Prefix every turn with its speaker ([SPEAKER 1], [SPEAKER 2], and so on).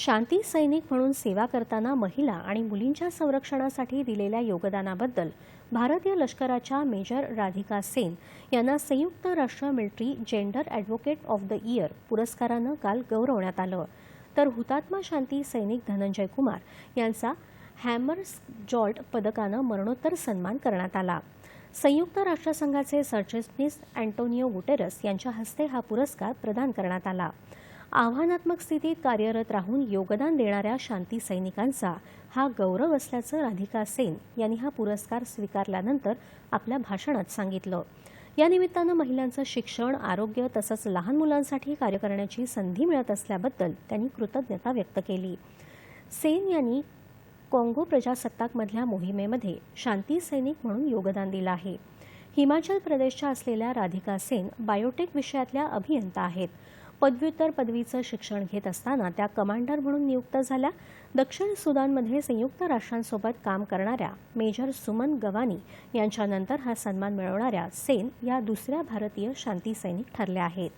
[SPEAKER 1] शांती सैनिक म्हणून सेवा करताना महिला आणि मुलींच्या संरक्षणासाठी दिलेल्या योगदानाबद्दल भारतीय लष्कराच्या मेजर राधिका सेन यांना संयुक्त राष्ट्र military gender advocate of the year पुरस्कारानं काल गौरवण्यात आलं. तर हुतात्मा शांती सैनिक धनंजय कुमार यांचा हॅमर्स जॉल्ट पदकानं मरणोत्तर सन्मान करण्यात आला. संयुक्त राष्ट्रसंघाचे सरचिटणीस अँटोनियो गुटेरस यांच्या हस्ते हा पुरस्कार प्रदान करण्यात आला. आव्हानात्मक स्थितीत कार्यरत राहून योगदान देणाऱ्या शांती सैनिकांचा हा गौरव असल्याचं राधिका सेन यांनी हा पुरस्कार स्वीकारल्यानंतर आपल्या भाषणात सांगितलं. या निमित्तानं महिलांचं शिक्षण आरोग्य तसंच लहान मुलांसाठी कार्य करण्याची संधी मिळत असल्याबद्दल त्यांनी कृतज्ञता व्यक्त केली. सेन यांनी काँगो प्रजासत्ताकमधल्या मोहिमेमध्ये शांती सैनिक म्हणून योगदान दिलं आहे. हिमाचल प्रदेशच्या असलेल्या राधिका सेन बायोटेक विषयातल्या अभियंता आहेत. पदव्युत्तर पदवीचं शिक्षण घेत असताना त्या कमांडर म्हणून नियुक्त झाल्या. दक्षिण सुदानमध्ये संयुक्त राष्ट्रांसोबत काम करणाऱ्या मेजर सुमन गवानी यांच्यानंतर हा सन्मान मिळवणाऱ्या सेन या दुसऱ्या भारतीय शांती सैनिक ठरल्या आहेत.